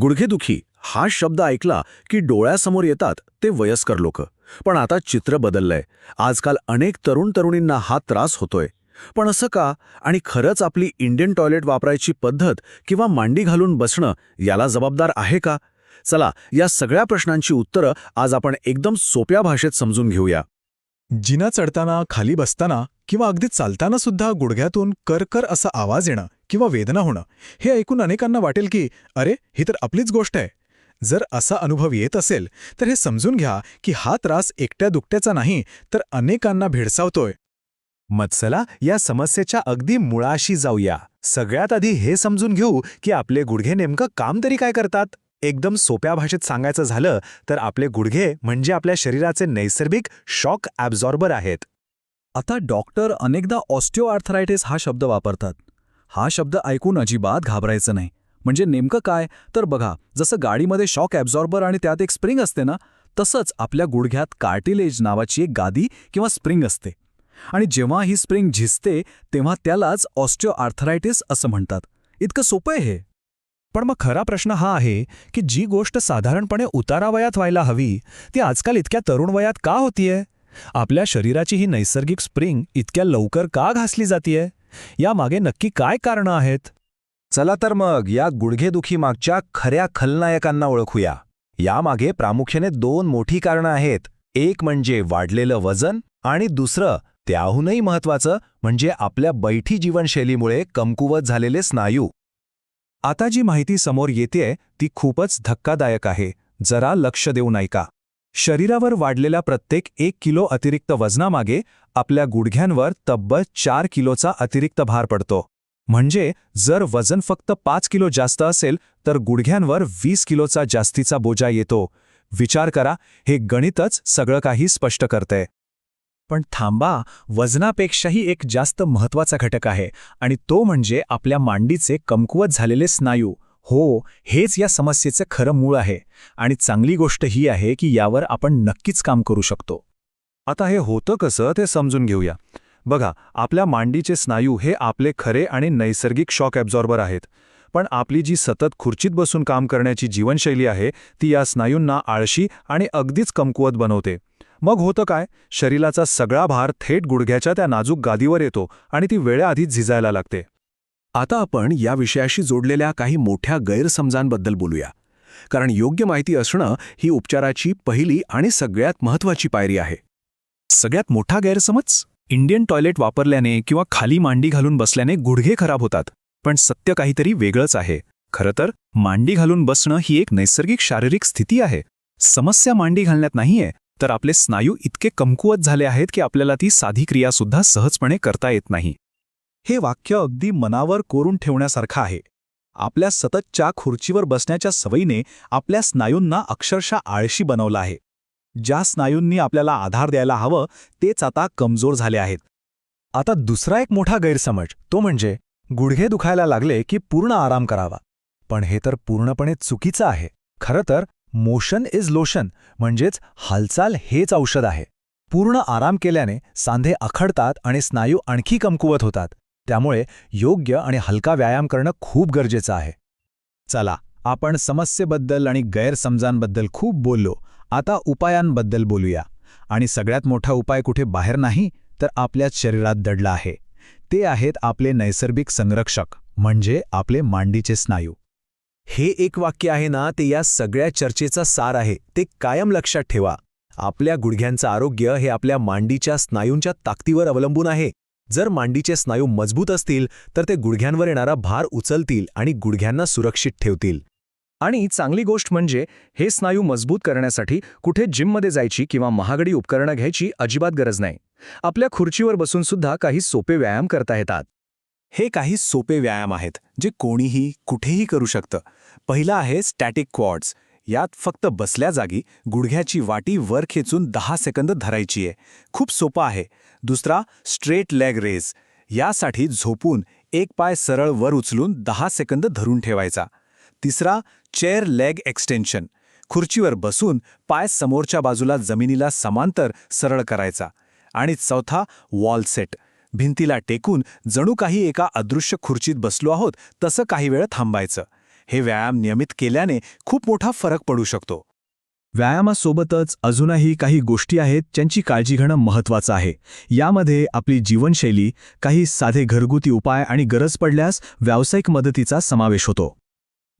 गुडघेदुखी हा शब्द ऐकला की डोळ्यासमोर येतात ते वयस्कर लोक. पण आता चित्र बदललंय. आजकाल अनेक तरुण तरुणींना हा त्रास होतोय. पण असं का? आणि खरंच आपली इंडियन टॉयलेट वापरायची पद्धत किंवा मांडी घालून बसणं याला जबाबदार आहे का? चला या सगळ्या प्रश्नांची उत्तरं आज आपण एकदम सोप्या भाषेत समजून घेऊया. जिना चढताना खाली बसताना किंवा अगदी चालताना सुद्धा गुडघ्यातून करकर असा आवाज येणं किंवा वेदना होणं हे ऐकून अनेकांना वाटेल की अरे ही तर आपलीच गोष्ट आहे. जर असा अनुभव येत असेल तर हे समजून घ्या की हा त्रास एकट्या दुकट्याचा नाही तर अनेकांना भेडसावतोय. मत्सला या समस्येच्या अगदी मुळाशी जाऊया. सगळ्यात आधी हे समजून घेऊ की आपले गुडघे नेमकं काम तरी काय करतात. एकदम सोप्या भाषेत सांगायचं झालं तर आपले गुडघे म्हणजे आपल्या शरीराचे नैसर्गिक शॉक ॲब्झॉर्बर आहेत. आता डॉक्टर अनेकदा ऑस्टिओआर्थरायटिस हा शब्द वापरतात. हा शब्द ऐकून अजिबात घाबरायचं नाही. म्हणजे नेमकं काय? तर बघा जसं गाडीमध्ये शॉक ॲब्झॉर्बर आणि त्यात एक स्प्रिंग असते ना तसंच आपल्या गुडघ्यात कार्टिलेज नावाची एक गादी किंवा स्प्रिंग असते. आणि जेव्हा ही स्प्रिंग झिजते तेव्हा त्यालाच ऑस्टिओआर्थरायटिस असं म्हणतात. इतकं सोपं आहे हे. पण मग खरा प्रश्न हा आहे की जी गोष्ट साधारणपणे उतारावयात व्हायला हवी ती आजकाल इतक्या तरुण वयात का होतीये? आपल्या शरीराची ही नैसर्गिक स्प्रिंग इतक्या लवकर का घासली जातीये? यामागे नक्की काय कारणं आहेत? चला तर मग या गुडघेदुखी मागच्या खऱ्या खलनायकांना ओळखूया. यामागे प्रामुख्याने दोन मोठी कारणं आहेत. एक म्हणजे वाढलेलं वजन आणि दुसरं त्याहूनही महत्वाचं म्हणजे आपल्या बैठी जीवनशैलीमुळे कमकुवत झालेले स्नायू. आता जी माहिती समोर येतेय ती खूपच धक्कादायक आहे. जरा लक्ष देऊन ऐका शरीरावर वाढलेल्या प्रत्येक एक किलो अतिरिक्त वजनामागे आपल्या गुडघ्यांवर तब्बल चार किलोचा अतिरिक्त भार पडतो. म्हणजे जर वजन फक्त पाच किलो जास्त असेल तर गुडघ्यांवर वीस किलोचा जास्तीचा बोजा येतो. विचार करा हे गणितच सगळं काही स्पष्ट करते पण थांबा वजनापेक्षाही एक जास्त महत्त्वाचा घटक आहे आणि तो म्हणजे आपल्या मांडीचे कमकुवत झालेले स्नायू. हो हेच या समस्येचं खरं मूळ आहे आणि चांगली गोष्ट ही आहे की यावर आपण नक्कीच काम करू शकतो. आता हे होतं कसं ते समजून घेऊया. बघा आपल्या मांडीचे स्नायू हे आपले खरे आणि नैसर्गिक शॉक ॲब्झॉर्बर आहेत. पण आपली जी सतत खुर्चीत बसून काम करण्याची जीवनशैली आहे ती या स्नायूंना आळशी आणि अगदीच कमकुवत बनवते. मग होतं काय? शरीराचा सगळा भार थेट गुडघ्याच्या त्या नाजूक गादीवर येतो आणि ती वेळेआधीच झिजायला लागते. आता आपण या विषयाशी जोडलेल्या काही मोठ्या गैरसमजांबद्दल बोलूया. कारण योग्य माहिती असणं ही उपचाराची पहिली आणि सगळ्यात महत्वाची पायरी आहे. सगळ्यात मोठा गैरसमज? इंडियन टॉयलेट वापरल्याने किंवा खाली मांडी घालून बसल्याने गुडघे खराब होतात. पण सत्य काहीतरी वेगळंच आहे. खरं तर मांडी घालून बसणं ही एक नैसर्गिक शारीरिक स्थिती आहे. समस्या मांडी घालण्यात नाहीये तर आपले स्नायू इतके कमकुवत झाले आहेत की आपल्याला ती साधी क्रियासुद्धा सहजपणे करता येत नाही. हे वाक्य अगदी मनावर कोरून ठेवण्यासारखं आहे. आपल्या सततच्या खुर्चीवर बसण्याच्या सवयीने आपल्या स्नायूंना अक्षरशः आळशी बनवलं आहे. ज्या स्नायूंनी आपल्याला आधार द्यायला हवं तेच आता कमजोर झाले आहेत. आता दुसरा एक मोठा गैरसमज तो म्हणजे गुडघे दुखायला लागले की पूर्ण आराम करावा. पण हे तर पूर्णपणे चुकीचं आहे. खरं तर मोशन इज लोशन म्हणजेच हालचाल हेच औषध आहे. पूर्ण आराम केल्याने सांधे अखडतात आणि स्नायू आणखी कमकुवत होतात. त्यामुळे योग्य आणि हलका व्यायाम करणं खूप गरजेचं आहे. चला आपण समस्येबद्दल आणि गैरसमजांबद्दल खूप बोललो. आता उपायांबद्दल बोलूया. आणि सगळ्यात मोठा उपाय कुठे बाहेर नाही तर आपल्याच शरीरात दडला आहे. ते आहेत आपले नैसर्गिक संरक्षक म्हणजे आपले मांडीचे स्नायू. हे एक वाक्य आहे ना ते या सगळ्या चर्चेचा सार आहे. ते कायम लक्षात ठेवा. आपल्या गुडघ्यांचं आरोग्य हे आपल्या मांडीच्या स्नायूंच्या ताकदीवर अवलंबून आहे. जर मांडीचे स्नायू मजबूत असतील तर ते गुडघ्यांवर येणारा भार उचलतील आणि गुडघ्यांना सुरक्षित ठेवतील. आणि चांगली गोष्ट म्हणजे हे स्नायू मजबूत करण्यासाठी कुठे जिममध्ये जायची किंवा महागडी उपकरणं घ्यायची अजिबात गरज नाही. आपल्या खुर्चीवर बसून सुद्धा काही सोपे व्यायाम करता येतात. हे काही सोपे व्यायाम आहेत जे कोणीही कुठेही करू शकतं. पहिला आहे स्टॅटिक क्वॉड्स. यात फक्त बसल्या जागी गुडघ्याची वाटी वर खेचून दहा सेकंद धरायची आहे. खूप सोपा आहे. दुसरा स्ट्रेट लेग रेज यासाठी झोपून एक पाय सरळ वर उचलून दहा सेकंद धरून ठेवायचा. तिसरा चेअर लेग एक्सटेन्शन खुर्चीवर बसून पाय समोरच्या बाजूला जमिनीला समांतर सरळ करायचा. आणि चौथा वॉल सेट भिंतीला टेकून जणू काही एका अदृश्य खुर्चीत बसलो आहोत तसं काही वेळ थांबायचं. हे व्यायाम नियमित केल्याने खूप मोठा फरक पडू शकतो. व्यायामासोबतच अजूनही काही गोष्टी आहेत ज्यांची काळजी घेणं महत्त्वाचं आहे. यामध्ये आपली जीवनशैली काही साधे घरगुती उपाय आणि गरज पडल्यास व्यावसायिक मदतीचा समावेश होतो.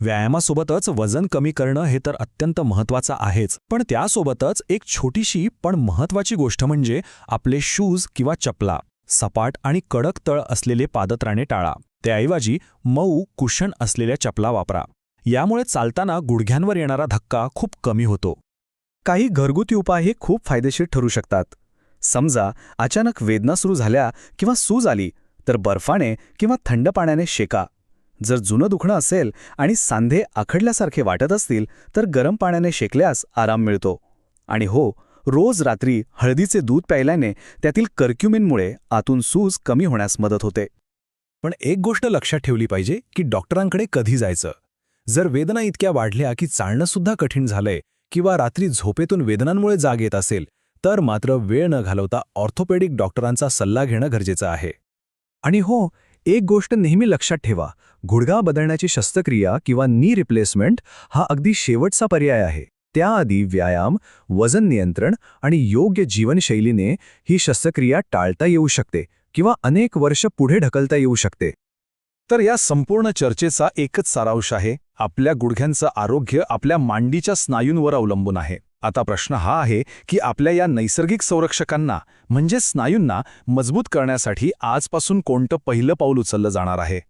व्यायामासोबतच वजन कमी करणं हे तर अत्यंत महत्त्वाचं आहेच पण त्यासोबतच एक छोटीशी पण महत्त्वाची गोष्ट म्हणजे आपले शूज किंवा चपला सपाट आणि कडक तळ असलेले पादत्राणे टाळा. त्याऐवजी मऊ कुशन असलेल्या चपला वापरा. यामुळे चालताना गुडघ्यांवर येणारा धक्का खूप कमी होतो. काही घरगुती उपाय हे खूप फायदेशीर ठरू शकतात. समजा अचानक वेदना सुरू झाल्या किंवा सूज आली तर बर्फाने किंवा थंड पाण्याने शेका. जर जुनं दुखणं असेल आणि सांधे आखडल्यासारखे वाटत असतील तर गरम पाण्याने शेकल्यास आराम मिळतो. आणि हो रोज रात्री हळदीचे दूध प्यायल्याने त्यातील कर्क्युमिनमुळे आतून सूज कमी होण्यास मदत होते. पण एक गोष्ट लक्षात ठेवली पाहिजे की डॉक्टरांकडे कधी जायचं. जर वेदना इतक्या वाढल्या की चालणंसुद्धा कठीण झालंय किंवा रात्री झोपेतून वेदनांमुळे जाग येत असेल तर मात्र वेळ न घालवता ऑर्थोपेडिक डॉक्टरांचा सल्ला घेणं गरजेचं आहे. आणि हो एक गोष्ट नेहमी लक्षात ठेवा गुडघा बदलण्याची शस्त्रक्रिया किंवा नी रिप्लेसमेंट हा अगदी शेवटचा पर्याय आहे. त्याआधी व्यायाम वजन नियंत्रण आणि योग्य जीवनशैलीने ही शस्त्रक्रिया टाळता येऊ शकते. किंवा अनेक वर्ष पुढे ढकलता येऊ शकते. तर या संपूर्ण चर्चेचा एकच सारांश आहे आपल्या गुडघ्यांचं आरोग्य आपल्या मांडीच्या स्नायूंवर अवलंबून आहे. आता प्रश्न हा आहे की आपल्या या नैसर्गिक संरक्षकांना म्हणजे स्नायूंना मजबूत करण्यासाठी आजपासून कोणतं पहिलं पाऊल उचललं जाणार आहे?